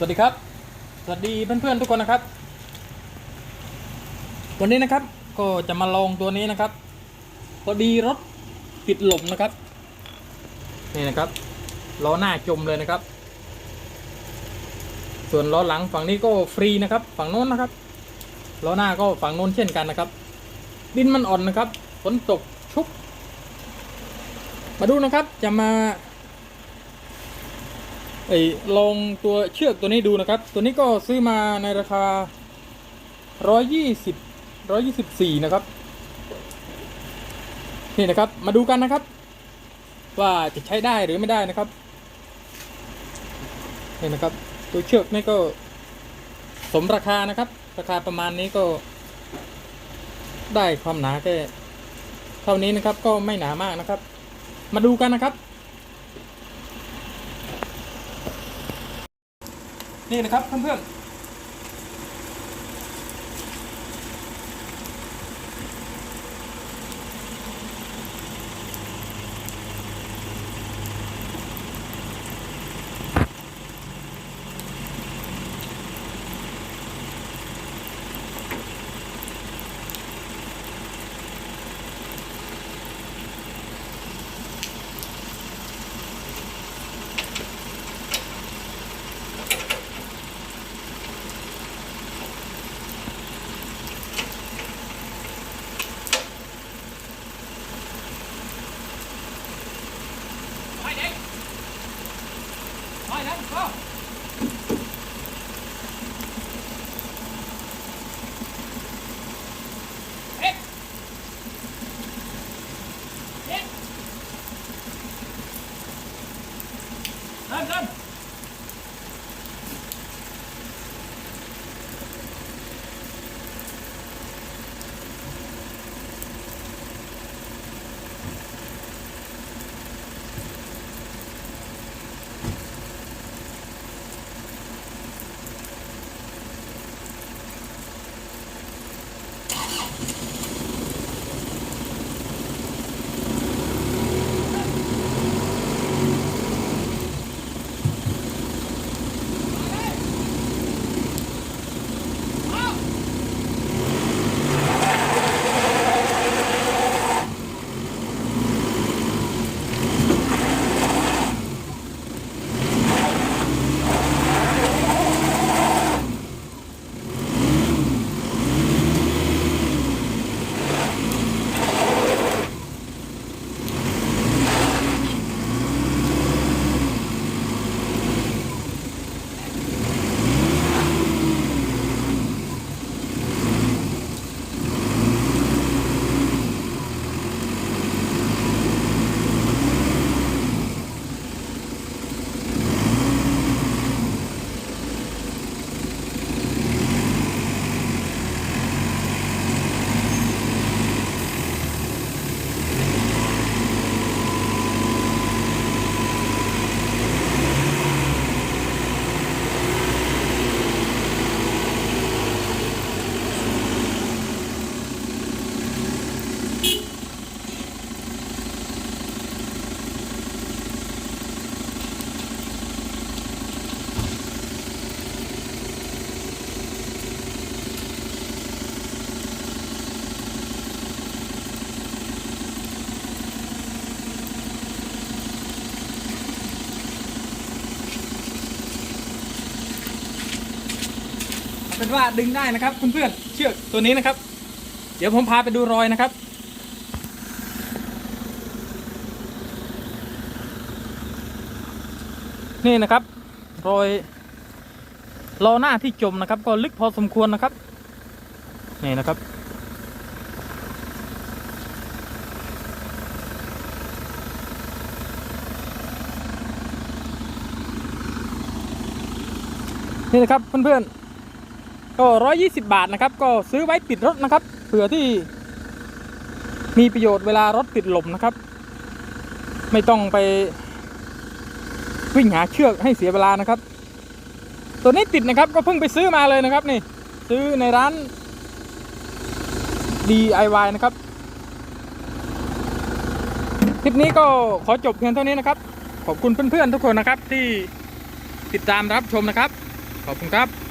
สวัสดีครับ สวัสดีเพื่อนๆทุกคนนะครับ วันนี้นะครับก็จะมาลองตัวนี้นะครับ พอดีรถติดหลมนะครับ นี่นะครับล้อหน้าจมเลยนะครับ ส่วนล้อหลังฝั่งนี้ก็ฟรีนะครับ ฝั่งโน้นนะครับล้อหน้าก็ฝั่งโน้นเช่นกันนะครับ ดินมันอ่อนนะครับฝนตกชุบมาดูนะครับจะมา ไอ้ลองตัวเชือกตัวนี้ดูนะครับ ตัวนี้ก็ซื้อมาในราคา 120 124 นะครับ นี่นะครับ มาดูกันนะครับ ว่าจะใช้ได้หรือไม่ได้นะครับนี่นะครับ ตัวเชือกนี่ก็สมราคานะครับ ราคาประมาณนี้ก็ ได้ความหนาแค่เท่านี้นะครับ ก็ไม่หนามากนะครับ มาดูกันนะครับ นี่นะครับเพื่อนไปเด็ก ไป เป็นว่าดึงได้นะครับเพื่อนๆเชือกตัวนี้นะครับ เดี๋ยวผมพาไปดูรอยนะครับ นี่นะครับ รอยล้อหน้าที่จมนะครับ ก็ลึกพอสมควรนะครับ นี่นะครับนี่นะครับเพื่อนๆ ก็ร้อยยี่สิบบาทนะครับ ก็ซื้อไว้ติดรถนะครับ เผื่อที่มีประโยชน์เวลารถติดลมนะครับ ไม่ต้องไปวิ่งหาเชือกให้เสียเวลานะครับ ตัวนี้ติดนะครับก็เพิ่งไปซื้อมาเลยนะครับ นี่ ซื้อในร้าน DIY นะครับ คลิปนี้ก็ขอจบเพียงเท่านี้นะครับ ขอบคุณเพื่อนๆทุกคนนะครับที่ติดตามรับชมนะครับ ขอบคุณครับ